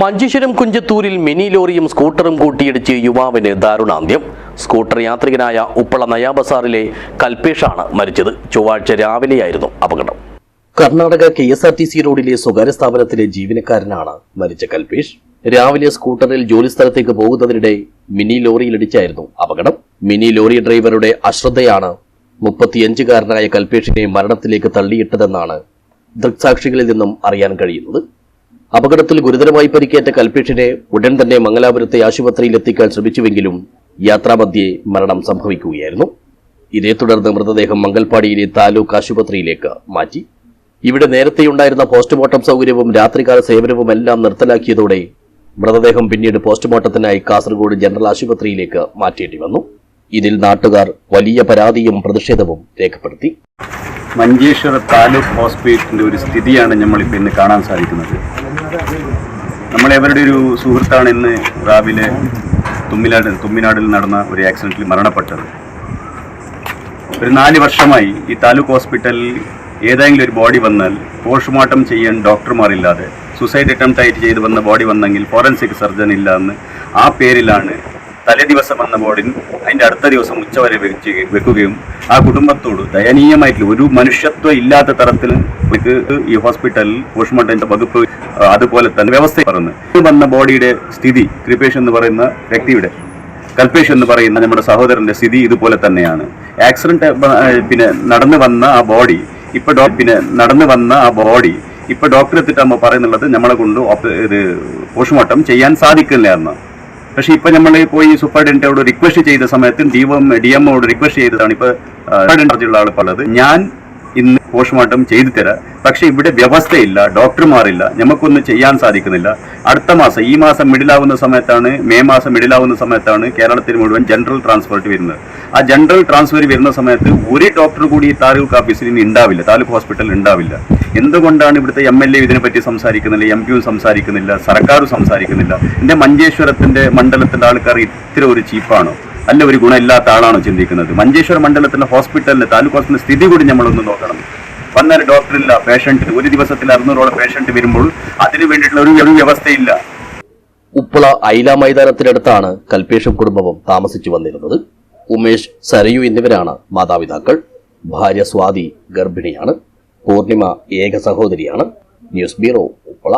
Manjeshwaram കുഞ്ചത്തൂരിൽ mini ലോറിയും സ്കൂട്ടറും കൂട്ടിയിടിച്ച് യുവാവിന് ദാരുണാന്ത്യം. സ്കൂട്ടർ യാത്രികനായ ഉപ്പള നയാബസാറിലെ കൽപേഷാണ് മരിച്ചത്. ചൊവ്വാഴ്ച രാവിലെയായിരുന്നു അപകടം. Karnataka K S R T C റോഡിലെ സ്വകാര്യ സ്ഥാപനത്തിലെ ജീവനക്കാരനാണ് മരിച്ച കൽപേഷ്. രാവിലെ സ്കൂട്ടറിൽ ജോലി സ്ഥലത്തേക്ക് പോകുന്നതിനിടെ മിനി ലോറിയിലിടിച്ചായിരുന്നു അപകടം. മിനി ലോറി ഡ്രൈവറുടെ അശ്രദ്ധയാണ് മുപ്പത്തിയഞ്ചുകാരനായ കൽപേഷിനെ മരണത്തിലേക്ക് തള്ളിയിട്ടതെന്നാണ് ദൃക്സാക്ഷികളിൽ നിന്നും അറിയാൻ കഴിയുന്നത്. അപകടത്തിൽ ഗുരുതരമായി പരിക്കേറ്റ കൽപേഷിനെ ഉടൻ തന്നെ മംഗലാപുരത്തെ ആശുപത്രിയിൽ എത്തിക്കാൻ ശ്രമിച്ചുവെങ്കിലും യാത്രാമധ്യേ മരണം സംഭവിക്കുകയായിരുന്നു. ഇതേ തുടർന്ന് മൃതദേഹം മംഗൽപാടിയിലെ താലൂക്ക് ആശുപത്രിയിലേക്ക് മാറ്റി. ഇവിടെ നേരത്തെയുണ്ടായിരുന്ന പോസ്റ്റ്മോർട്ടം സൗകര്യവും രാത്രികാല സേവനവും എല്ലാം നിർത്തലാക്കിയതോടെ മൃതദേഹം പിന്നീട് പോസ്റ്റ്മോർട്ടത്തിനായി കാസർഗോഡ് ജനറൽ ആശുപത്രിയിലേക്ക് മാറ്റേണ്ടി വന്നു. ഇതിൽ നാട്ടുകാർ വലിയ പരാതിയും പ്രതിഷേധവും രേഖപ്പെടുത്തി. മഞ്ചേശ്വര താലൂക്ക് ഹോസ്പിറ്റലിന്റെ ഒരു സ്ഥിതിയാണ് നമ്മൾ നമ്മളിപ്പോൾ ഇന്ന് കാണാൻ സാധിക്കുന്നത്. നമ്മളെവരുടെ ഒരു സുഹൃത്താണ് ഇന്ന് രാവിലെ തുമ്മിനാട് തുമ്മിനാടിൽ നടന്ന ഒരു ആക്സിഡന്റിൽ മരണപ്പെട്ടത്. ഒരു നാല് വർഷമായി ഈ താലൂക്ക് ഹോസ്പിറ്റലിൽ ഏതെങ്കിലും ഒരു ബോഡി വന്നാൽ പോസ്റ്റ്മോർട്ടം ചെയ്യാൻ ഡോക്ടർമാരില്ലാതെ സൂസൈഡ് അറ്റംപ്റ്റ് ആയിട്ട് ചെയ്ത് വന്ന ബോഡി വന്നെങ്കിൽ ഫോറൻസിക് സർജൻ ഇല്ല എന്ന് ആ പേരിലാണ് തലേ ദിവസം വന്ന ബോഡിന് അതിന്റെ അടുത്ത ദിവസം ഉച്ചവരെ വെച്ച് വെക്കുകയും ആ കുടുംബത്തോട് ദയനീയമായിട്ടുള്ള ഒരു മനുഷ്യത്വം ഇല്ലാത്ത തരത്തിൽ ഈ ഹോസ്പിറ്റലിൽ പോസ്റ്റ്മോർട്ടത്തിന്റെ വകുപ്പ് അതുപോലെ തന്നെ വ്യവസ്ഥ പറഞ്ഞു വന്ന ബോഡിയുടെ സ്ഥിതി കൃപേഷ് എന്ന് പറയുന്ന വ്യക്തിയുടെ കൽപേഷ് എന്ന് പറയുന്ന നമ്മുടെ സഹോദരന്റെ സ്ഥിതി ഇതുപോലെ തന്നെയാണ്. ആക്സിഡന്റ് പിന്നെ നടന്നു വന്ന ആ ബോഡി ഇപ്പൊ പിന്നെ നടന്നു വന്ന ആ ബോഡി ഇപ്പൊ ഡോക്ടറെ എത്തിട്ടാകുമ്പോൾ പറയുന്നുള്ളത് നമ്മളെ കൊണ്ട് ഇത് പോസ്റ്റ്മോർട്ടം ചെയ്യാൻ സാധിക്കില്ല എന്ന്. പക്ഷെ ഇപ്പൊ നമ്മൾ പോയി സൂപ്പർഡന്റോട് റിക്വസ്റ്റ് ചെയ്ത സമയത്തും ഡി എം ഡി എമ്മോട് റിക്വസ്റ്റ് ചെയ്തതാണ് ഇപ്പൊ ചാർജുള്ള ആൾ പറഞ്ഞത് ഞാൻ പോസ്റ്റ്മോർട്ടം ചെയ്തു തരാം. പക്ഷേ ഇവിടെ വ്യവസ്ഥയില്ല ഡോക്ടർമാരില്ല നമുക്കൊന്നും ചെയ്യാൻ സാധിക്കുന്നില്ല. അടുത്ത മാസം ഈ മാസം മിഡിലാവുന്ന സമയത്താണ് മെയ് മാസം മിഡിലാവുന്ന സമയത്താണ് കേരളത്തിൽ മുഴുവൻ ജനറൽ ട്രാൻസ്ഫർട്ട് വരുന്നത്. ആ ജനറൽ ട്രാൻസ്ഫർ വരുന്ന സമയത്ത് ഒരു ഡോക്ടർ കൂടി ഈ താലൂക്ക് ഓഫീസിൽ ഇനി ഉണ്ടാവില്ല താലൂക്ക് ഹോസ്പിറ്റലിൽ ഉണ്ടാവില്ല. എന്തുകൊണ്ടാണ് ഇവിടുത്തെ എം എൽ എ ഇതിനെപ്പറ്റി സംസാരിക്കുന്നില്ല എം പിയും സംസാരിക്കുന്നില്ല സർക്കാരും സംസാരിക്കുന്നില്ല? എന്റെ മഞ്ചേശ്വരത്തിന്റെ മണ്ഡലത്തിന്റെ ആൾക്കാർ ഇത്ര ഒരു ചീപ്പാണോ? അല്ല ഒരു ഗുണമില്ലാത്ത ആളാണോ ചിന്തിക്കുന്നത്? മഞ്ചേശ്വര മണ്ഡലത്തിലെ ഹോസ്പിറ്റലിന്റെ താലൂക്ക് ഹോസ്പിറ്റലിന്റെ സ്ഥിതി കൂടി നമ്മളൊന്ന് നോക്കണം. വന്നാൽ ഡോക്ടറില്ല പേഷ്യന്റ് ഒരു ദിവസത്തിൽ അറുന്നൂറോളം പേഷ്യന്റ് വരുമ്പോൾ അതിന് വേണ്ടിയിട്ടുള്ള ഒരു ഒരു വ്യവസ്ഥയില്ല. ഉപ്പള ഐല മൈതാനത്തിനടുത്താണ് കൽപേഷം കുടുംബവും താമസിച്ചു വന്നിരുന്നത്. ഉമേഷ് സരയു എന്നിവരാണ് മാതാപിതാക്കൾ. ഭാര്യ സ്വാതി ഗർഭിണിയാണ്. പൂർണിമ ഏക സഹോദരിയാണ്. News bureau Uppala.